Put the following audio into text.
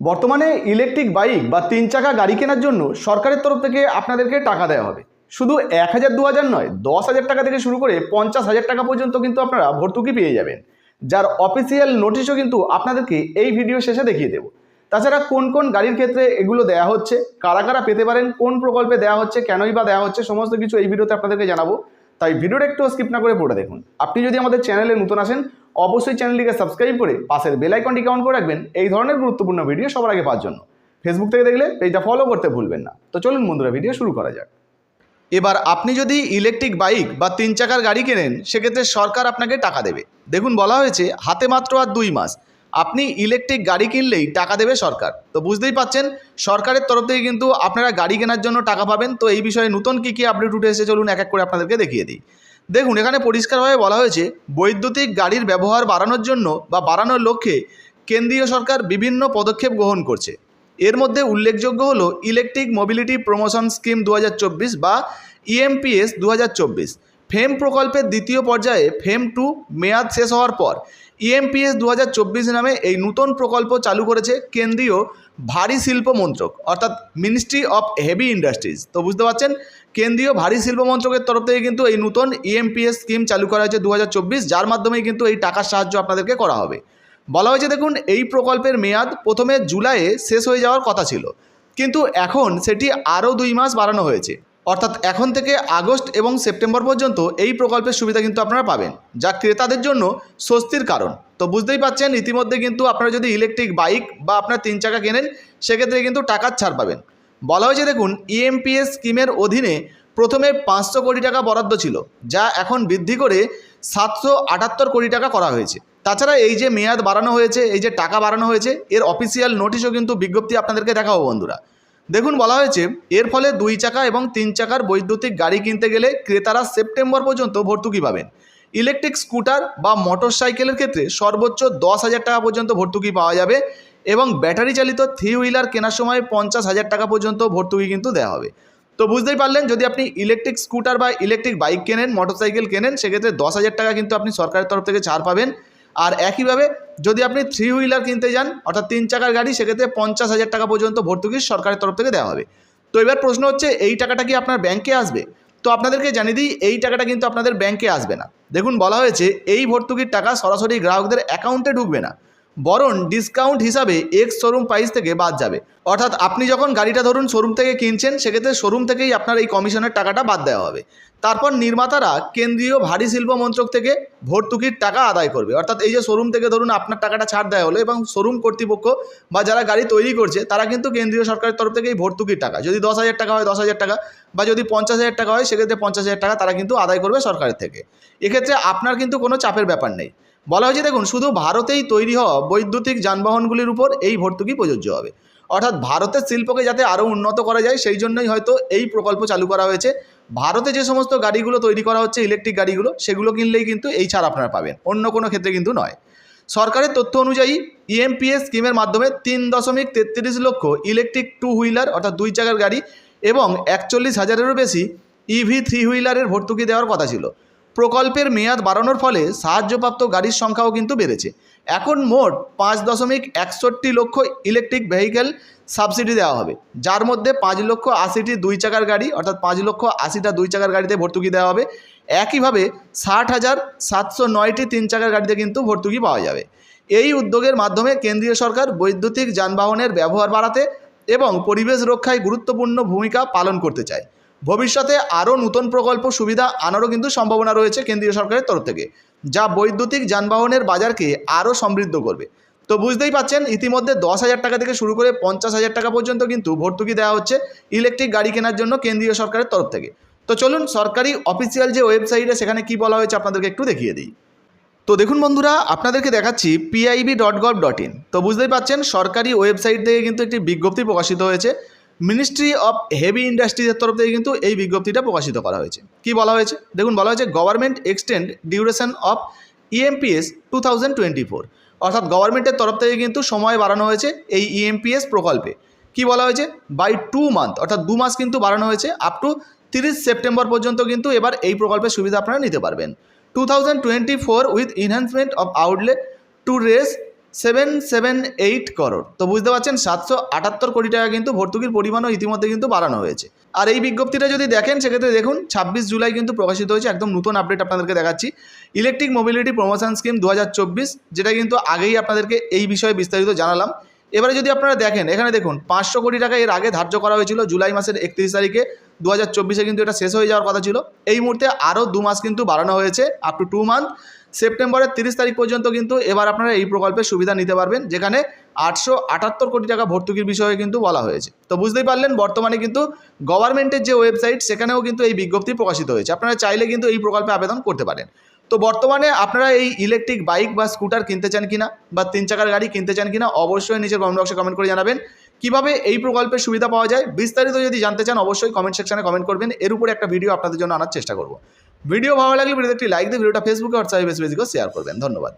বর্তমানে electric bike বা তিন চাকা গাড়ি কেনার জন্য সরকারের তরফ থেকে আপনাদেরকে টাকা দেওয়া হবে। শুধু এক হাজার, দু হাজার নয়, দশ হাজার টাকা থেকে শুরু করে পঞ্চাশ হাজার টাকা পর্যন্ত কিন্তু আপনারা ভর্তুকি পেয়ে যাবেন। যার অফিসিয়াল নোটিশও কিন্তু আপনাদেরকে এই ভিডিও শেষে দেখিয়ে দেবো। তাছাড়া কোন কোন গাড়ির ক্ষেত্রে এগুলো দেওয়া হচ্ছে, কারা কারা পেতে পারেন, কোন প্রকল্পে দেওয়া হচ্ছে, কেনই বা দেওয়া হচ্ছে, সমস্ত কিছু এই ভিডিওতে আপনাদেরকে জানাব। তাই ভিডিওটা একটু স্কিপ না করে পড়ে দেখুন। আপনি যদি আমাদের চ্যানেলে নতুন আসেন, অবশ্যই চ্যানেলটিকে সাবস্ক্রাইব করে পাশের বেল আইকনটি অন করে রাখবেন এই ধরনের গুরুত্বপূর্ণ ভিডিও সবার আগে পাওয়ার জন্য। ফেসবুক থেকে দেখলে পেজটা ফলো করতে ভুলবেন না। তো চলুন বন্ধুরা ভিডিও শুরু করা যাক। এবার আপনি যদি ইলেকট্রিক বাইক বা তিন চাকার গাড়ি কেনেন, সেক্ষেত্রে সরকার আপনাকে টাকা দেবে। দেখুন, বলা হয়েছে হাতে মাত্র আর দুই মাস। আপনি ইলেকট্রিক গাড়ি কিনলেই টাকা দেবে সরকার। তো বুঝতেই পাচ্ছেন, সরকারের তরফ থেকে কিন্তু আপনারা গাড়ি কেনার জন্য টাকা পাবেন। তো এই বিষয়ে নতুন কী কী আপডেট উঠে এসে চলুন এক এক করে আপনাদেরকে দেখিয়ে দিই। দেখুন, এখানে পরিষ্কারভাবে বলা হয়েছে, বৈদ্যুতিক গাড়ির ব্যবহার বাড়ানোর জন্য বা বাড়ানোর লক্ষ্যে কেন্দ্রীয় সরকার বিভিন্ন পদক্ষেপ গ্রহণ করছে। এর মধ্যে উল্লেখযোগ্য হলো ইলেকট্রিক মোবিলিটি প্রমোশন স্কিম দু হাজার চব্বিশ বা E ইএমপিএস দু হাজার চব্বিশ। ফেম প্রকল্পের দ্বিতীয় পর্যায়ে ফেম টু মেয়াদ শেষ হওয়ার পর E ইএমপিএস দু হাজার চব্বিশ নামে এই নতুন প্রকল্প চালু করেছে কেন্দ্রীয় ভারী শিল্প মন্ত্রক, অর্থাৎ মিনিস্ট্রি অফ হেভি ইন্ডাস্ট্রিজ তো বুঝতে পারছেন, কেন্দ্রীয় ভারী শিল্প মন্ত্রকের তরফ থেকে কিন্তু এই নতুন E ইএমপিএস স্কিম চালু করা হয়েছে দু হাজার চব্বিশ, যার মাধ্যমে কিন্তু এই টাকার সাহায্য আপনাদেরকে করা হবে। বলা হয়েছে, দেখুন, এই প্রকল্পের মেয়াদ প্রথমে জুলাইয়ে শেষ হয়ে যাওয়ার কথা ছিল। কিন্তু এখন সেটি আরও দুই মাস বাড়ানো হয়েছে। অর্থাৎ এখন থেকে আগস্ট এবং সেপ্টেম্বর পর্যন্ত এই প্রকল্পের সুবিধা কিন্তু আপনারা পাবেন, যা ক্রেতাদের জন্য স্বস্তির কারণ। তো বুঝতেই পাচ্ছেন, ইতিমধ্যে কিন্তু আপনারা যদি ইলেকট্রিক বাইক বা আপনার তিন চাকা কেনেন, সেক্ষেত্রে কিন্তু টাকার ছাড় পাবেন। বলা হয়েছে দেখুন E ইএমপিএস স্কিমের অধীনে প্রথমে পাঁচশো কোটি টাকা বরাদ্দ ছিল, যা এখন বৃদ্ধি করে সাতশো আটাত্তর কোটি টাকা করা হয়েছে। তাছাড়া এই যে মেয়াদ বাড়ানো হয়েছে, এই যে টাকা বাড়ানো হয়েছে, এর অফিসিয়াল নোটিশও কিন্তু বিজ্ঞপ্তি আপনাদেরকে দেখাবো বন্ধুরা। দেখুন বলা হয়েছে, এর ফলে দুই চাকা এবং তিন চাকার বৈদ্যুতিক গাড়ি কিনতে গেলে ক্রেতারা সেপ্টেম্বর পর্যন্ত ভর্তুকি পাবেন। ইলেকট্রিক স্কুটার বা মোটর সাইকেলের ক্ষেত্রে সর্বোচ্চ দশ হাজার টাকা পর্যন্ত ভর্তুকি পাওয়া যাবে এবং ব্যাটারি চালিত থ্রি হুইলার কেনার সময় পঞ্চাশ হাজার টাকা পর্যন্ত ভর্তুকি কিন্তু দেওয়া হবে। তো বুঝতেই পারলেন, যদি আপনি ইলেকট্রিক স্কুটার বা ইলেকট্রিক বাইক কেনেন, মোটরসাইকেল কেনেন, সেক্ষেত্রে দশ হাজার টাকা কিন্তু আপনি সরকারের তরফ থেকে ছাড় পাবেন। আর একইভাবে যদি আপনি থ্রি হুইলার কিনতে যান, অর্থাৎ তিন চাকার গাড়ি, সেক্ষেত্রে পঞ্চাশ হাজার টাকা পর্যন্ত ভর্তুকি সরকারের তরফ থেকে দেওয়া হবে। তো এবার প্রশ্ন হচ্ছে, এই টাকাটা কি আপনার ব্যাংকে আসবে? তো আপনাদেরকে জানিয়ে দিই, এই টাকাটা কিন্তু আপনাদের ব্যাংকে আসবে না। দেখুন, বলা হয়েছে, এই ভর্তুকির টাকা সরাসরি গ্রাহকদের অ্যাকাউন্টে ঢুকবে না। বরং ডিসকাউন্ট হিসাবে এক্স শোরুম প্রাইস থেকে বাদ যাবে। অর্থাৎ আপনি যখন গাড়িটা ধরুন শোরুম থেকে কিনছেন, সেক্ষেত্রে শোরুম থেকেই আপনার এই কমিশনের টাকাটা বাদ দেওয়া হবে। তারপর নির্মাতারা কেন্দ্রীয় ভারী শিল্প মন্ত্রক থেকে ভর্তুকির টাকা আদায় করবে। অর্থাৎ এই যে শোরুম থেকে ধরুন আপনার টাকাটা ছাড় দেওয়া হলো এবং শোরুম কর্তৃপক্ষ বা যারা গাড়ি তৈরি করছে, তারা কিন্তু কেন্দ্রীয় সরকারের তরফ থেকে এই ভর্তুকির টাকা। যদি দশ হাজার টাকা হয়, দশ হাজার টাকা, বা যদি পঞ্চাশ হাজার টাকা হয়, সেক্ষেত্রে পঞ্চাশ হাজার টাকা তারা কিন্তু আদায় করবে সরকারের থেকে। এক্ষেত্রে আপনার কিন্তু কোনো চাপের ব্যাপার নেই। বলা হয়েছে, দেখুন, শুধু ভারতেই তৈরি হওয়া বৈদ্যুতিক যানবাহনগুলির উপর এই ভর্তুকি প্রযোজ্য হবে। অর্থাৎ ভারতের শিল্পকে যাতে আরও উন্নত করা যায়, সেই জন্যই হয়তো এই প্রকল্প চালু করা হয়েছে। ভারতে যে সমস্ত গাড়িগুলো তৈরি করা হচ্ছে, ইলেকট্রিক গাড়িগুলো, সেগুলো কিনলেই কিন্তু এই ছাড় আপনারা পাবেন। অন্য কোনো ক্ষেত্রে কিন্তু নয়। সরকারের তথ্য অনুযায়ী, ইএমপিএস স্কিমের মাধ্যমে তিন দশমিক তেত্রিশ লক্ষ ইলেকট্রিক টু হুইলার অর্থাৎ দুই চাকার গাড়ি এবং একচল্লিশ হাজারেরও বেশি ইভি থ্রি হুইলারের ভর্তুকি দেওয়ার কথা ছিল। প্রকল্পের মেয়াদ বাড়ানোর ফলে সাহায্যপ্রাপ্ত গাড়ির সংখ্যাও কিন্তু বেড়েছে। এখন মোট পাঁচ দশমিক একষট্টি লক্ষ ইলেকট্রিক ভেহিকেল সাবসিডি দেওয়া হবে, যার মধ্যে পাঁচ লক্ষ আশিটি দুই চাকার গাড়ি, অর্থাৎ পাঁচ লক্ষ আশিটা দুই চাকার গাড়িতে ভর্তুকি দেওয়া হবে। একইভাবে ষাট হাজার সাতশো নয়টি তিন চাকার গাড়িতে কিন্তু ভর্তুকি পাওয়া যাবে। এই উদ্যোগের মাধ্যমে কেন্দ্রীয় সরকার বৈদ্যুতিক যানবাহনের ব্যবহার বাড়াতে এবং পরিবেশ রক্ষায় গুরুত্বপূর্ণ ভূমিকা পালন করতে চায়। ভবিষ্যতে আরও নতুন প্রকল্প, সুবিধা আনারও কিন্তু সম্ভাবনা রয়েছে কেন্দ্রীয় সরকারের তরফ থেকে, যা বৈদ্যুতিক যানবাহনের বাজারকে আরও সমৃদ্ধ করবে। তো বুঝতেই পাচ্ছেন, ইতিমধ্যে দশ হাজার টাকা থেকে শুরু করে পঞ্চাশ হাজার টাকা পর্যন্ত কিন্তু ভর্তুকি দেওয়া হচ্ছে ইলেকট্রিক গাড়ি কেনার জন্য কেন্দ্রীয় সরকারের তরফ থেকে। তো চলুন, সরকারি অফিসিয়াল যে ওয়েবসাইটে সেখানে কি বলা হয়েছে আপনাদেরকে একটু দেখিয়ে দিই। তো দেখুন বন্ধুরা, আপনাদেরকে দেখাচ্ছি PIB dot gov dot in তো বুঝতেই পাচ্ছেন, সরকারি ওয়েবসাইট থেকে কিন্তু একটি বিজ্ঞপ্তি প্রকাশিত হয়েছে। মিনিস্ট্রি অফ হেভি ইন্ডাস্ট্রিজের তরফ থেকে কিন্তু এই বিজ্ঞপ্তিটা প্রকাশিত করা হয়েছে। কি বলা হয়েছে? দেখুন, বলা হয়েছে government extend duration of E EMPS two thousand twenty four অর্থাৎ গভর্নমেন্টের তরফ থেকে কিন্তু সময় বাড়ানো হয়েছে এই E ইএমপিএস প্রকল্পে। কি বলা হয়েছে? বাই টু মান্থ অর্থাৎ দু মাস কিন্তু বাড়ানো হয়েছে। আপ টু তিরিশ সেপ্টেম্বর পর্যন্ত কিন্তু এবার এই প্রকল্পের সুবিধা আপনারা নিতে পারবেন। Two thousand twenty four with enhancement of outlay to race seven seven eight crore তো বুঝতে পারছেন, সাতশো আটাত্তর কোটি টাকা কিন্তু ভর্তুকির পরিমাণও ইতিমধ্যে কিন্তু বাড়ানো হয়েছে। আর এই বিজ্ঞপ্তিটা যদি দেখেন, সেক্ষেত্রে দেখুন, ছাব্বিশ জুলাই কিন্তু প্রকাশিত হয়েছে একদম নতুন আপডেট আপনাদেরকে দেখাচ্ছি। ইলেকট্রিক মোবিলিটি প্রমোশন স্কিম দু হাজার চব্বিশ, যেটা কিন্তু আগেই আপনাদেরকে এই বিষয়ে বিস্তারিত জানালাম। এবারে যদি আপনারা দেখেন, এখানে দেখুন, পাঁচশো কোটি টাকা এর আগে ধার্য করা হয়েছিল জুলাই মাসের একত্রিশ তারিখে। দু হাজার চব্বিশে কিন্তু এটা শেষ হয়ে যাওয়ার কথা ছিল। এই মুহূর্তে আরও দু মাস কিন্তু বাড়ানো হয়েছে আপ টু টু মান্থ সেপ্টেম্বরের তিরিশ তারিখ পর্যন্ত কিন্তু এবার আপনারা এই প্রকল্পের সুবিধা নিতে পারবেন, যেখানে আটশো আটাত্তর কোটি টাকা ভর্তুকির বিষয়ে কিন্তু বলা হয়েছে। তো বুঝতেই পারলেন, বর্তমানে কিন্তু গভর্নমেন্টের যে ওয়েবসাইট সেখানেও কিন্তু এই বিজ্ঞপ্তি প্রকাশিত হয়েছে। আপনারা চাইলে কিন্তু এই প্রকল্পে আবেদন করতে পারেন। তো বর্তমানে আপনারা এই ইলেকট্রিক বাইক বা স্কুটার কিনতে চান কিনা বা তিন চাকার গাড়ি কিনতে চান কিনা, অবশ্যই নিজের কমেন্ট বক্সে কমেন্ট করে জানাবেন। কীভাবে এই প্রকল্পের সুবিধা পাওয়া যায়, বিস্তারিত যদি জানতে চান, অবশ্যই কমেন্ট সেকশনে কমেন্ট করবেন। এর উপরে একটা ভিডিও আপনাদের জন্য আনার চেষ্টা করব। ভিডিও ভালো লাগলে ভিডিওতে একটি লাইক দিয়ে, ভিডিওটা ফেসবুকে হোয়াটসঅ্যাপে বেশি বেশি করে শেয়ার করবেন। ধন্যবাদ।